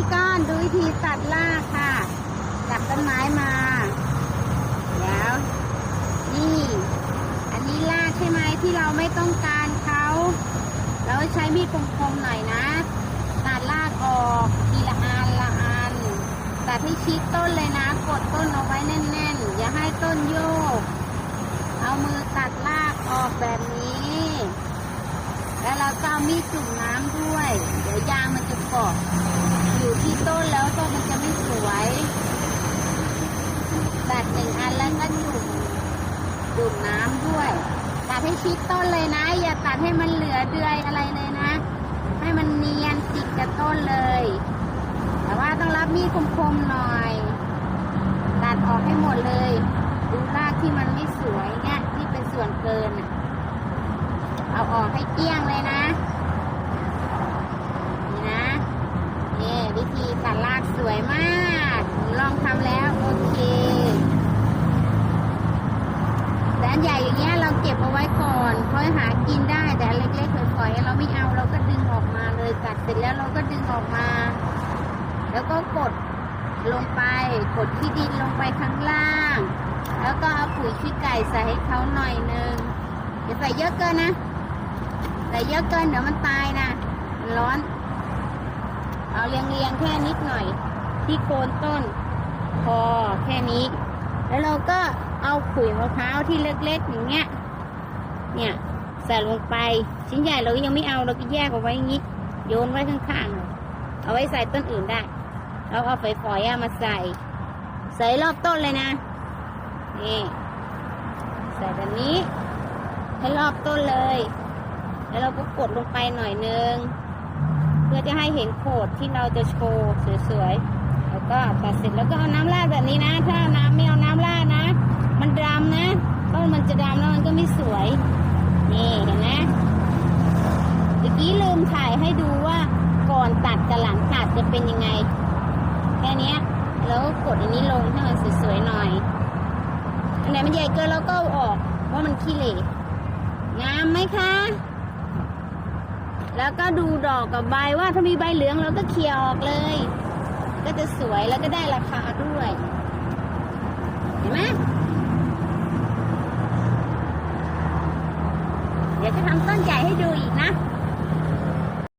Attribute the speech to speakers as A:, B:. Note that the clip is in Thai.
A: พี่ก้อนดูวิธีตัดรากค่ะจับต้นไม้มา แล้ว นี่ อันนี้รากใช่ไหมที่เราไม่ต้องการเขาเราใช้มีดคมๆหน่อยนะ ตัดรากออกทีละอันละอันตัดให้ชิดต้นเลยนะ กดต้นเอาไว้แน่นๆ อย่าให้ต้นโยก เอามือตัดรากออกแบบนี้ แล้วเราก็มีดจุ่มน้ำด้วย เดี๋ยวยางมันจะเกาะอยู่ที่ต้นแล้วต้นมันจะไม่สวย ตัดห นึ่งอันแล้วก็จุ่มจุ่มน้ำด้วย ตัดให้ชิดต้นเลยนะ อย่าตัดให้มันเหลือเดือยอะไรเลยนะ ให้มันเนียนติดกับต้นเลย แต่ว่าต้องรับมีดคมๆหน่อย ตัดออกให้หมดเลย ดูรากที่มันไม่สวยเนี่ยที่เป็นส่วนเกิน เอาออกให้เกลี้ยงเลยนะ นี่นะนี่วิธีตัดรากสวยมากลองทำแล้วโอเคแต่ อันใหญ่อย่างเงี้ยเราเก็บเอาไว้ก่อนค่อยหากินได้แต่เล็กๆฝอยๆเราไม่เอาเราก็ดึงออกมาเลยตัดเสร็จแล้วเราก็ดึงออกมา แล้วก็กดลงไปกดขี้ดินลงไปข้างล่าง แล้วก็เอาปุ๋ยขี้ไก่ใส่ให้เขาหน่อยนึงอย่าใส่เยอะเกินนะใส่เยอะเกินเดี๋ยวมันตายนะมันร้อน เอาเรียงเรียงๆแค่นิดหน่อย ที่โคนต้น พอแค่นี้ แล้วเราก็เอาขุยมะพร้าวที่เล็ก ๆ อย่างเงี้ย เนี่ยใส่ลงไป ชิ้นใหญ่เราก็ยังไม่เอาเราก็แยกเอาไว้อย่างงี้โยนไว้ข้างๆเอาไว้ใส่ต้นอื่นได้ เราเอาฝอยๆมาใส่ ใส่รอบต้นเลยนะ นี่ใส่แบบนี้ ให้รอบต้นเลย แล้วเราก็กดลงไปหน่อยนึง เพื่อจะให้เห็นโขดที่เราจะโชว์สวยๆ ก็ตัดเสร็จแล้วก็เอาน้ำราดแบบนี้นะ ถ้าน้ำไม่เอาน้ำราดนะ มันดำนะต้นมันจะดำแล้วมันก็ไม่สวย นี่เห็นไหมเมื่อกี้ลืมถ่ายให้ดูว่าก่อนตัดกับหลังตัดจะเป็นยังไง แค่นี้แล้วก็กดอันนี้ลงให้มันสวยๆหน่อย อันไหนมันใหญ่เกินเราก็เอาออกว่ามันขี้เหร่งามไหมคะ แล้วก็ดูดอกกับใบว่าถ้ามีใบเหลืองเราก็เคลียร์ออกเลย ก็จะสวยแล้วก็ได้ราคาด้วย เห็นไหมเดี๋ยวจะทำต้นใหญ่ให้ดูอีกนะ